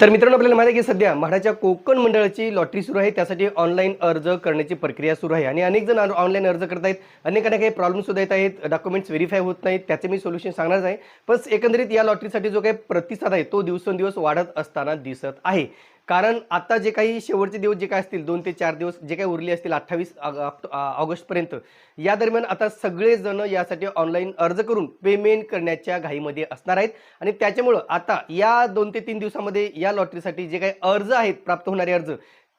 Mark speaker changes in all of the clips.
Speaker 1: तर मित्रांनो आपल्याला माहिती आहे की सध्या म्हाडाच्या कोकण मंडळाची लॉटरी सुरू आहे. त्यासाठी ऑनलाईन अर्ज करण्याची प्रक्रिया सुरू आहे आणि अनेक जण ऑनलाईन अर्ज करत आहेत. अनेकांना काही प्रॉब्लेम सुद्धा येत आहेत. डॉक्युमेंट्स व्हेरीफाय होत नाहीत. त्याचे मी सोल्युशन सांगणारच आहे. पण एकंदरीत या लॉटरीसाठी जो काही प्रतिसाद आहे तो दिवसेंदिवस वाढत असताना दिसत आहे. कारण आता जे काही शेवटचे दिवस जे काय असतील दोन ते चार दिवस जे काही उरले असतील अठ्ठावीस ऑगस्टपर्यंत या दरम्यान आता सगळेजण यासाठी ऑनलाईन अर्ज करून पेमेंट करण्याच्या घाईमध्ये असणार आहेत. आणि त्याच्यामुळं आता या दोन ते तीन दिवसामध्ये या लॉटरीसाठी जे काही अर्ज आहेत प्राप्त होणारे अर्ज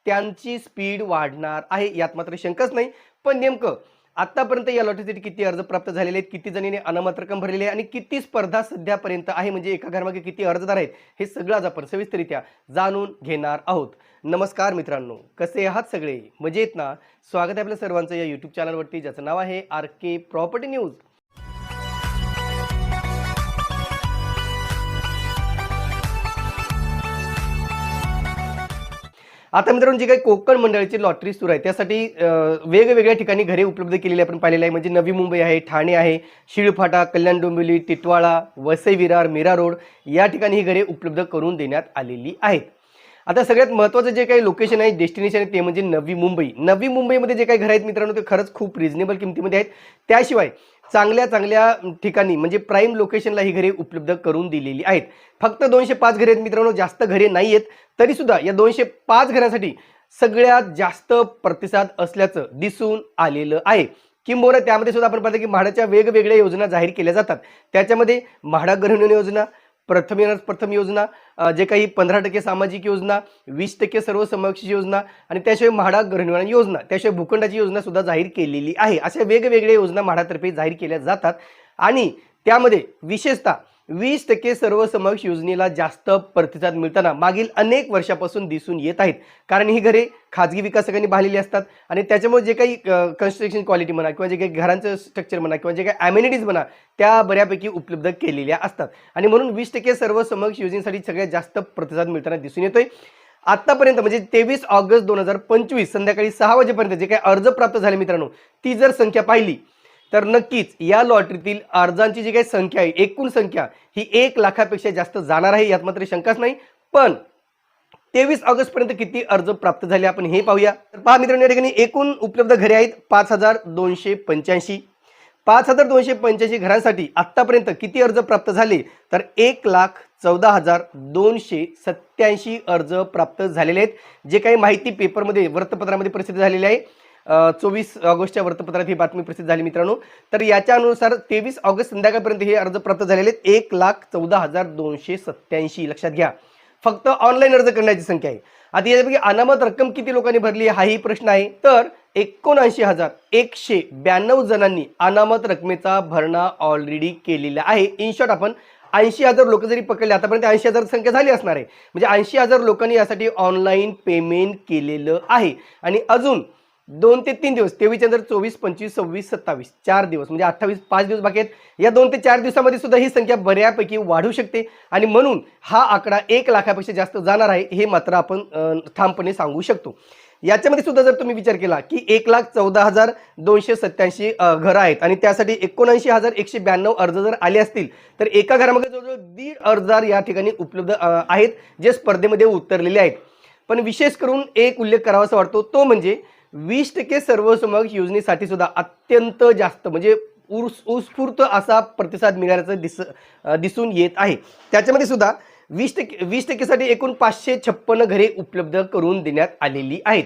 Speaker 1: त्यांची स्पीड वाढणार आहे. यात मात्र शंकाच नाही. पण नेमकं आतापर्यंत या लॉटरीसाठी किती अर्ज प्राप्त झालेले आहेत किती जणीने अनामत रक्कम भरलेली आहे आणि किती स्पर्धा सध्यापर्यंत आहे? म्हणजे एका घरामागे किती अर्जदार आहेत? हे सगळं आज आपण सविस्तरित्या जाणून घेणार आहोत. नमस्कार मित्रांनो कसे आहात सगळे? मजेत ना? स्वागत आहे आपल्या सर्वांचं या यूट्यूब चॅनलवरती ज्याचं नाव आहे आर के प्रॉपर्टी न्यूज आता मित्रांनो जी काही कोकण मंडळाची लॉटरी सुरू आहे त्यासाठी वेगवेगळ्या ठिकाणी घरे उपलब्ध केलेली आपण पाहिलेली आहे. म्हणजे नवी मुंबई आहे ठाणे आहे शिळफाटा कल्याण डोंबिवली टिटवाळा वसई विरार मीरा रोड या ठिकाणी ही घरे उपलब्ध करून देण्यात आलेली आहेत. आता सगळ्यात महत्त्वाचं जे काही लोकेशन आहे डेस्टिनेशन आहे ते म्हणजे नवी मुंबई. नवी मुंबईमध्ये जे काही घर आहेत मित्रांनो ते खरंच खूप रिझनेबल किमतीमध्ये आहेत. त्याशिवाय चांगल्या चांगल्या ठिकाणी म्हणजे प्राईम लोकेशनला ही घरे उपलब्ध करून दिलेली आहेत. फक्त दोनशे पाच घरे आहेत मित्रांनो जास्त घरे नाही आहेत तरीसुद्धा या दोनशे पाच घरांसाठी सगळ्यात जास्त प्रतिसाद असल्याचं दिसून आलेलं आहे. किंबहुना त्यामध्ये सुद्धा आपण पाहतो की म्हाडाच्या वेगवेगळ्या योजना जाहीर केल्या जातात. त्याच्यामध्ये म्हाडा योजना प्रथम येणार प्रथम योजना जे काही पंधरा टक्के सामाजिक योजना वीस टक्के सर्वसमावेशी योजना आणि त्याशिवाय म्हाडा गृहिणी योजना त्याशिवाय भूखंडाची योजना सुद्धा जाहीर केलेली आहे. अशा वेगवेगळ्या योजना म्हाडातर्फे जाहीर केल्या जातात आणि त्यामध्ये विशेषतः वीस टक्के सर्वसमक्ष योजनेला जास्त प्रतिसाद मिळताना मागील अनेक वर्षापासून दिसून येत आहेत. कारण ही घरे खाजगी विकासकांनी बांधलेली असतात आणि त्याच्यामुळे जे काही कन्स्ट्रक्शन क्वालिटी म्हणा किंवा जे काही घरांचं स्ट्रक्चर म्हणा किंवा जे काही ॲम्युनिटीज म्हणा त्या बऱ्यापैकी उपलब्ध केलेल्या असतात. आणि म्हणून वीस टक्के सर्वसमक्ष योजनेसाठी सगळ्यात जास्त प्रतिसाद मिळताना दिसून येतोय. आतापर्यंत म्हणजे तेवीस ऑगस्ट दोन हजार पंचवीस संध्याकाळी सहा वाजेपर्यंत जे काही अर्ज प्राप्त झाले मित्रांनो ती जर संख्या पाहिली तर नक्कीच या लॉटरीतील अर्जांची जी काही संख्या आहे एकूण संख्या ही एक लाखापेक्षा जास्त जाणार आहे यात मात्र शंकाच नाही. पण तेवीस ऑगस्ट पर्यंत किती अर्ज प्राप्त झाले आपण हे पाहूया. तर पहा मित्रांनो या ठिकाणी एकूण उपलब्ध घरे आहेत पाच हजार दोनशे पंच्याऐंशी. पाच हजार दोनशे पंच्याऐंशी घरांसाठी आत्तापर्यंत किती अर्ज प्राप्त झाले? तर एक लाख चौदा हजार दोनशे सत्याऐंशी अर्ज प्राप्त झालेले आहेत. जे काही माहिती पेपरमध्ये वृत्तपत्रामध्ये प्रसिद्ध झालेली आहे. चोवीस ऑगस्टच्या वृत्तपत्रात ही बातमी प्रसिद्ध झाली मित्रांनो. तर याच्यानुसार तेवीस ऑगस्ट संध्याकाळपर्यंत हे अर्ज प्राप्त झालेले आहेत. एक लाख चौदा हजार दोनशे सत्याऐंशी लक्षात घ्या. फक्त ऑनलाईन अर्ज करण्याची संख्या आहे. आता याच्यापैकी अनामत रक्कम किती लोकांनी भरली हाही प्रश्न आहे. तर एकोणऐंशी हजार एकशे ब्याण्णव जणांनी अनामत रकमेचा भरणा ऑलरेडी केलेला आहे. इन शॉर्ट आपण ऐंशी हजार लोक जरी पकडले आतापर्यंत ऐंशी हजार संख्या झाली असणार आहे. म्हणजे ऐंशी हजार लोकांनी यासाठी ऑनलाईन पेमेंट केलेलं आहे. आणि अजून दोन ते तीन दिवस तेवीस नंतर चोवीस पंचवीस सव्वीस सत्तावीस चार दिवस म्हणजे अठ्ठावीस पाच दिवस बाकी आहेत. या दोन ते चार दिवसामध्ये सुद्धा ही संख्या बऱ्यापैकी वाढू शकते आणि म्हणून हा आकडा एक लाखापेक्षा जास्त जाणार आहे हे मात्र आपण ठामपणे सांगू शकतो. याच्यामध्ये सुद्धा जर तुम्ही विचार केला की एक लाख चौदा हजार दोनशे सत्याऐंशी घरं आहेत आणि त्यासाठी एकोणऐंशी हजार एकशे ब्याण्णव अर्ज जर आले असतील तर एका घरामध्ये जवळजवळ दीड अर्जदार या ठिकाणी उपलब्ध आहेत जे स्पर्धेमध्ये उतरलेले आहेत. पण विशेष करून एक उल्लेख करावासा वाटतो तो म्हणजे वीस टक्के सर्वसमक्ष योजनेसाठी सुद्धा अत्यंत जास्त म्हणजे उर्स उत्स्फूर्त असा प्रतिसाद मिळाल्याचं दिस दिसून येत आहे. त्याच्यामध्ये सुद्धा वीस टक्के वीस टक्केसाठी एकूण पाचशे छप्पन्न घरे उपलब्ध करून देण्यात आलेली आहेत.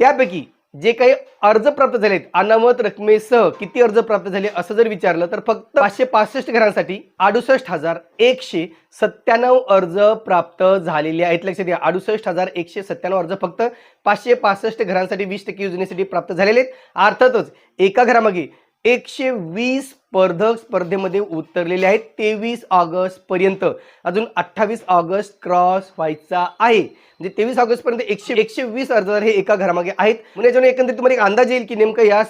Speaker 1: त्यापैकी जे काही अर्ज प्राप्त झालेत अनामत रकमेसह किती अर्ज प्राप्त झाले असं जर विचारलं तर फक्त पाचशे पासष्ट घरांसाठी अडुसष्ट हजार एकशे सत्त्याण्णव अर्ज प्राप्त झालेले आहेत. लक्षात घ्या अडुसष्ट हजार एकशे सत्त्याण्णव अर्ज फक्त पाचशे पासष्ट घरांसाठी वीस टक्के योजनेसाठी प्राप्त झालेले आहेत. अर्थातच एका घरामागे एकशे वीस स्पर्धक स्पर्धेमध्ये उतरलेले आहेत. तेवीस ऑगस्ट पर्यंत. अजून अठ्ठावीस ऑगस्ट क्रॉस व्हायचा आहे. म्हणजे तेवीस ऑगस्ट पर्यंत एकशे एकशे वीस अर्जदार हे एका घरामागे आहेत. म्हणजे याच्याने एकंदरीत तुम्हाला एक अंदाज येईल की नेमकं या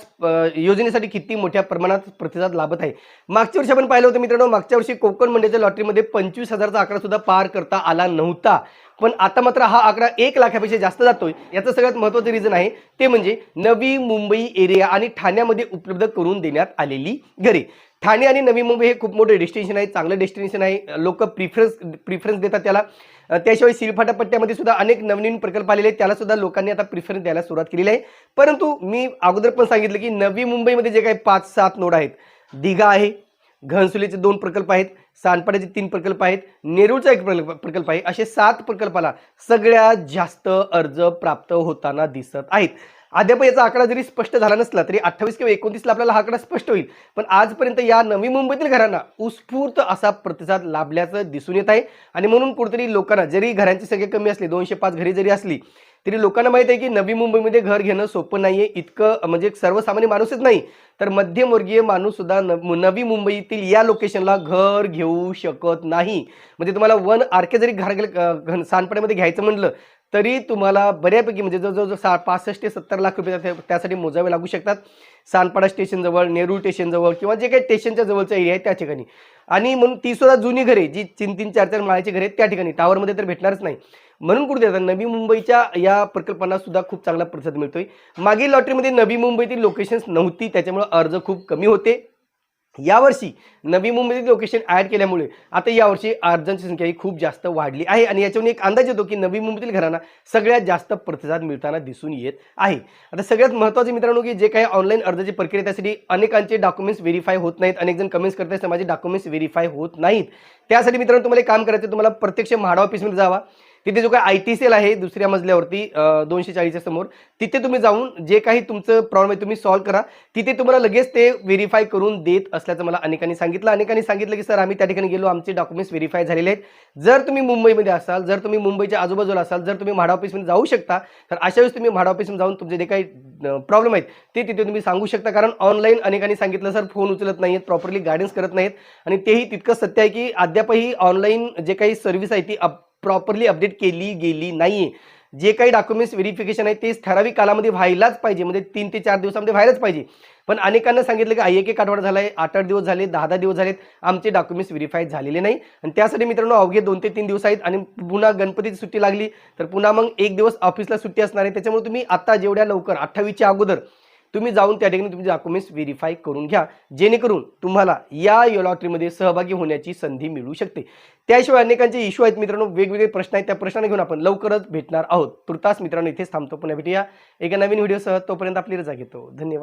Speaker 1: योजनेसाठी किती मोठ्या प्रमाणात प्रतिसाद लाभत आहे. मागच्या वर्षी आपण पाहिलं होतं मित्रांनो मागच्या वर्षी कोकण मंडळाच्या लॉटरीमध्ये पंचवीस हजारचा आकडा सुद्धा पार करता आला नव्हता. पण आता मात्र हा आकडा एक लाखापेक्षा जास्त जातोय. याचं सगळ्यात महत्त्वाचं रिझन आहे ते म्हणजे नवी मुंबई एरिया आणि ठाण्यामध्ये उपलब्ध करून देण्यात आलेली घरे. ठाणे आणि नवी मुंबई हे खूप मोठे डेस्टिनेशन आहे चांगलं डेस्टिनेशन आहे. लोक प्रिफरन्स प्रिफरन्स देतात त्याला. त्याशिवाय शिळफाटा पट्ट्यामध्ये सुद्धा अनेक नवनवीन प्रकल्प आलेले आहेत. त्याला सुद्धा लोकांनी आता प्रिफरन्स द्यायला सुरुवात केलेली आहे. परंतु मी अगोदर पण सांगितलं की नवी मुंबईमध्ये जे काही पाच सात नोड आहेत दिघा आहे घनसुलीचे दोन प्रकल्प आहेत सांडपाड्याचे तीन प्रकल्प आहेत नेरूळचा एक प्रकल्प प्रकल्प आहे. असे सात प्रकल्पाला सगळ्यात जास्त अर्ज प्राप्त होताना दिसत आहेत. अद्याप याचा आकडा जरी स्पष्ट झाला नसला तरी अठ्ठावीस किंवा एकोणतीसला आपल्याला हा आकडा स्पष्ट होईल. पण आजपर्यंत या नवी मुंबईतील घरांना उत्स्फूर्त असा प्रतिसाद लाभल्याचं दिसून येत आहे. आणि म्हणून कुठेतरी लोकांना जरी घरांची संख्या कमी असली दोनशे पाच घरी जरी असली तरी लोकांना माहीत आहे की नवी मुंबईमध्ये घर घेणं सोपं नाहीये. इतकं म्हणजे सर्वसामान्य माणूसच नाही. तर मध्यमवर्गीय माणूस सुद्धा न- नवी मुंबईतील या लोकेशनला घर घेऊ शकत नाही. म्हणजे तुम्हाला वन आर के जरी घर गेलं- घ्यायचं म्हटलं तरी तुम्हाला बऱ्यापैकी म्हणजे जवळजवळ सा पासष्ट ते सत्तर लाख रुपये त्यासाठी मोजावे लागू शकतात. सानपाडा स्टेशनजवळ नेरूळ स्टेशनजवळ किंवा जे काही स्टेशनच्या जवळचा एरिया आहे त्या ठिकाणी. आणि म्हणून ती सुद्धा जुनी घरे जी तीन तीन चार चार माळ्याची घरे आहेत त्या ठिकाणी. टावरमध्ये तर भेटणारच नाही. म्हणून कुठे आता नवी मुंबईच्या या प्रकल्पांना सुद्धा खूप चांगला प्रतिसाद मिळतोय. मागील लॉटरीमध्ये नवी मुंबईतील लोकेशन्स नव्हती त्याच्यामुळे अर्ज खूप कमी होते. यावर्षी नवी मुंबईतील लोकेशन ॲड केल्यामुळे आता यावर्षी अर्जांची संख्या ही खूप जास्त वाढली आहे. आणि याच्यावरून एक अंदाज येतो की नवी मुंबईतील घरांना सगळ्यात जास्त प्रतिसाद मिळताना दिसून येत आहे. आता सगळ्यात महत्त्वाचे मित्रांनो की जे काही ऑनलाईन अर्जाची प्रक्रिया त्यासाठी अनेकांचे डॉक्युमेंट्स व्हेरीफाय होत नाहीत. अनेक जण कमेंट्स करतात माझे डॉक्युमेंट्स व्हेरीफाय होत नाहीत. त्यासाठी मित्रांनो तुम्हाला एक काम करायचं आहे, तुम्हाला प्रत्यक्ष म्हाडा ऑफिसमध्ये जावा. तिथे जो काही आय टी सेल आहे दुसऱ्या मजल्यावरती दोनशे चाळीसच्या समोर तिथे तुम्ही जाऊन जे काही तुमचं प्रॉब्लेम आहे तुम्ही सॉल्व्ह करा. तिथे तुम्हाला लगेच ते व्हेरीफाय करून देत असल्याचं मला अनेकांनी सांगितलं. अनेकांनी सांगितलं की सर आम्ही त्या ठिकाणी गेलो आमचे डॉक्युमेंट्स व्हेरीफाय झालेले आहेत. जर तुम्ही मुंबईमध्ये असाल जर तुम्ही मुंबईच्या आजूबाजूला असाल जर तुम्ही म्हाडा ऑफिसमध्ये जाऊ शकता तर अशा वेळेस तुम्ही म्हाडा ऑफिसमध्ये जाऊन तुमचे जे काही प्रॉब्लेम आहेत ते तिथे तुम्ही सांगू शकता. कारण ऑनलाईन अनेकांनी सांगितलं सर फोन उचलत नाहीत प्रॉपरली गायडन्स करत नाहीत आणि तेही तितकं सत्य आहे की अद्यापही ऑनलाईन जे काही सर्व्हिस आहे ती प्रॉपरली अपडेट केली गेली नाही. जे काही डॉक्युमेंट्स व्हेरिफिकेशन आहे ते ठराविक कालामध्ये व्हायलाच पाहिजे. म्हणजे तीन ते चार दिवसामध्ये व्हायलाच पाहिजे. पण अनेकांना सांगितलं की आई एक एक आठवडा झाला आहे आठ आठ दिवस झाले दहा दहा दिवस झालेत. आमचे डॉक्युमेंट्स व्हेरीफाय झालेले नाही. आणि त्यासाठी मित्रांनो अवघे दोन ते तीन दिवस आहेत आणि पुन्हा गणपतीची सुट्टी लागली. तर पुन्हा मग एक दिवस ऑफिसला सुट्टी असणार आहे. त्याच्यामुळे तुम्ही आता जेवढ्या लवकर अठ्ठावीसच्या अगोदर तुम्ही जाऊन त्या ठिकाणी तुमचे डॉक्युमेंट्स व्हेरीफाय करून घ्या. जेणेकरून तुम्हाला या लॉटरीमध्ये सहभागी होण्याची संधी मिळू शकते. त्याशिवाय अनेकांचे इश्यू आहेत मित्रांनो. वेगवेगळे प्रश्न आहेत. त्या प्रश्नांना घेऊन आपण लवकरच भेटणार आहोत. तुर्तास मित्रांनो इथेच थांबतो. पुन्हा भेटूया. एका नवीन व्हिडिओसह तोपर्यंत आपली रजा घेतो. धन्यवाद.